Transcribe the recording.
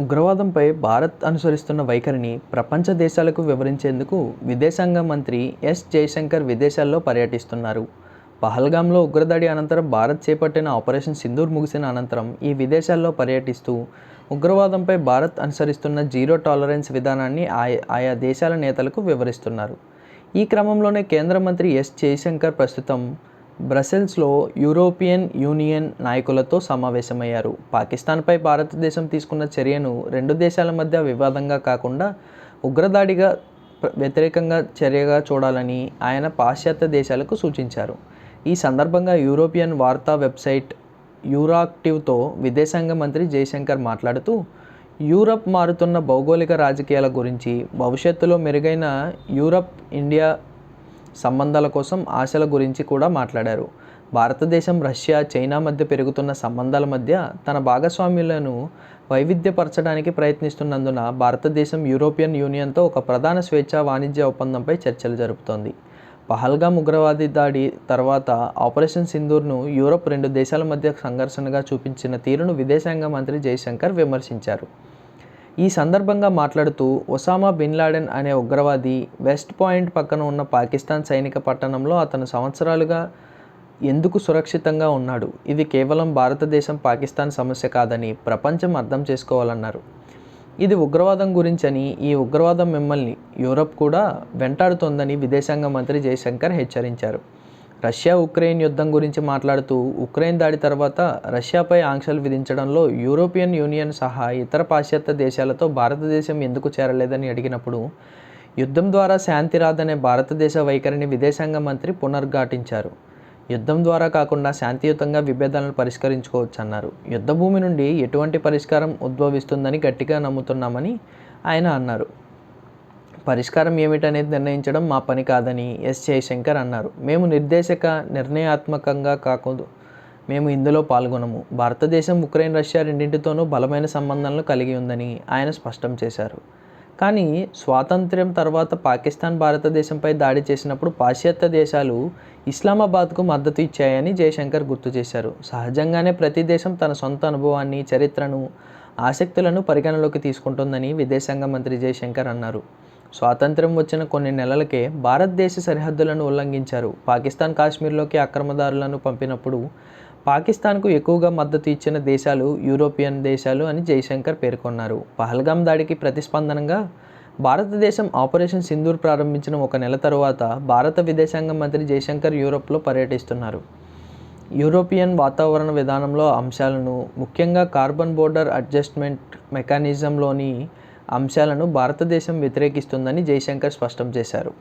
ఉగ్రవాదంపై భారత్ అనుసరిస్తున్న వైఖరిని ప్రపంచ దేశాలకు వివరించేందుకు విదేశాంగ మంత్రి ఎస్ జయశంకర్ విదేశాల్లో పర్యటిస్తున్నారు. పహల్గాంలో ఉగ్రదాడి అనంతరం భారత్ చేపట్టిన ఆపరేషన్ సింధూర్ ముగిసిన అనంతరం ఈ విదేశాల్లో పర్యటిస్తూ ఉగ్రవాదంపై భారత్ అనుసరిస్తున్న జీరో టాలరెన్స్ విధానాన్ని ఆయా ఆయా దేశాల నేతలకు వివరిస్తున్నారు. ఈ క్రమంలోనే కేంద్ర మంత్రి ఎస్ జయశంకర్ ప్రస్తుతం బ్రసెల్స్లో యూరోపియన్ యూనియన్ నాయకులతో సమావేశమయ్యారు. పాకిస్తాన్పై భారతదేశం తీసుకున్న చర్యను రెండు దేశాల మధ్య వివాదంగా కాకుండా ఉగ్రదాడిగా వ్యతిరేకంగా చర్యగా చూడాలని ఆయన పాశ్చాత్య దేశాలకు సూచించారు. ఈ సందర్భంగా యూరోపియన్ వార్తా వెబ్సైట్ యూరాక్టివ్తో విదేశాంగ మంత్రి జయశంకర్ మాట్లాడుతూ యూరప్ మారుతున్న భౌగోళిక రాజకీయాల గురించి భవిష్యత్తులో మెరుగైన యూరప్ ఇండియా సంబంధాల కోసం ఆశల గురించి కూడా మాట్లాడారు. భారతదేశం రష్యా చైనా మధ్య పెరుగుతున్న సంబంధాల మధ్య తన భాగస్వామ్యులను వైవిధ్యపరచడానికి ప్రయత్నిస్తున్నందున భారతదేశం యూరోపియన్ యూనియన్తో ఒక ప్రధాన స్వేచ్ఛా వాణిజ్య ఒప్పందంపై చర్చలు జరుపుతోంది. పహల్గాం ఉగ్రవాది దాడి తర్వాత ఆపరేషన్ సింధూర్ను యూరోప్ రెండు దేశాల మధ్య సంఘర్షణగా చూపించిన తీరును విదేశాంగ మంత్రి జయశంకర్ విమర్శించారు. ఈ సందర్భంగా మాట్లాడుతూ ఒసామా బిన్ లాడెన్ అనే ఉగ్రవాది వెస్ట్ పాయింట్ పక్కన ఉన్న పాకిస్తాన్ సైనిక పట్టణంలో అతను సంవత్సరాలుగా ఎందుకు సురక్షితంగా ఉన్నాడు? ఇది కేవలం భారతదేశం పాకిస్తాన్ సమస్య కాదని ప్రపంచం అర్థం చేసుకోవాలన్నారు. ఇది ఉగ్రవాదం గురించని ఈ ఉగ్రవాదం మిమ్మల్ని యూరప్ కూడా వెంటాడుతోందని విదేశాంగ మంత్రి జయశంకర్ హెచ్చరించారు. రష్యా ఉక్రెయిన్ యుద్ధం గురించి మాట్లాడుతూ ఉక్రెయిన్ దాడి తర్వాత రష్యాపై ఆంక్షలు విధించడంలో యూరోపియన్ యూనియన్ సహా ఇతర పాశ్చాత్య దేశాలతో భారతదేశం ఎందుకు చేరలేదని అడిగినప్పుడు యుద్ధం ద్వారా శాంతి రాదనే భారతదేశ వైఖరిని విదేశాంగ మంత్రి పునర్ఘాటించారు. యుద్ధం ద్వారా కాకుండా శాంతియుతంగా విభేదాలను పరిష్కరించుకోవచ్చన్నారు. అన్నారు యుద్ధభూమి నుండి ఎటువంటి పరిష్కారం ఉద్భవిస్తుందని గట్టిగా నమ్ముతున్నామని ఆయన అన్నారు. పరిష్కారం ఏమిటనేది నిర్ణయించడం మా పని కాదని ఎస్ జయశంకర్ అన్నారు. మేము నిర్దేశక నిర్ణయాత్మకంగా కాకుండా మేము ఇందులో పాల్గొనము. భారతదేశం ఉక్రెయిన్ రష్యా రెండింటితోనూ బలమైన సంబంధాలను కలిగి ఉందని ఆయన స్పష్టం చేశారు. కానీ స్వాతంత్ర్యం తర్వాత పాకిస్తాన్ భారతదేశంపై దాడి చేసినప్పుడు పాశ్చాత్య దేశాలు ఇస్లామాబాద్కు మద్దతు ఇచ్చాయని జయశంకర్ గుర్తు చేశారు. సహజంగానే ప్రతి దేశం తన సొంత అనుభవాన్ని చరిత్రను ఆసక్తులను పరిగణలోకి తీసుకుంటుందని విదేశాంగ మంత్రి జయశంకర్ అన్నారు. స్వాతంత్ర్యం వచ్చిన కొన్ని నెలలకే భారతదేశ సరిహద్దులను ఉల్లంఘించారు. పాకిస్తాన్ కాశ్మీర్లోకి అక్రమదారులను పంపినప్పుడు పాకిస్తాన్కు ఎక్కువగా మద్దతు ఇచ్చిన దేశాలు యూరోపియన్ దేశాలు అని జైశంకర్ పేర్కొన్నారు. పహల్గాం దాడికి ప్రతిస్పందనగా భారతదేశం ఆపరేషన్ సింధూర్ ప్రారంభించిన ఒక నెల తరువాత భారత విదేశాంగ మంత్రి జైశంకర్ యూరోప్లో పర్యటిస్తున్నారు. యూరోపియన్ వాతావరణ విధానంలో అంశాలను ముఖ్యంగా కార్బన్ బోర్డర్ అడ్జస్ట్మెంట్ మెకానిజంలోని అంశాలను భారతదేశం వ్యతిరేకిస్తుందని జైశంకర్ స్పష్టం చేశారు.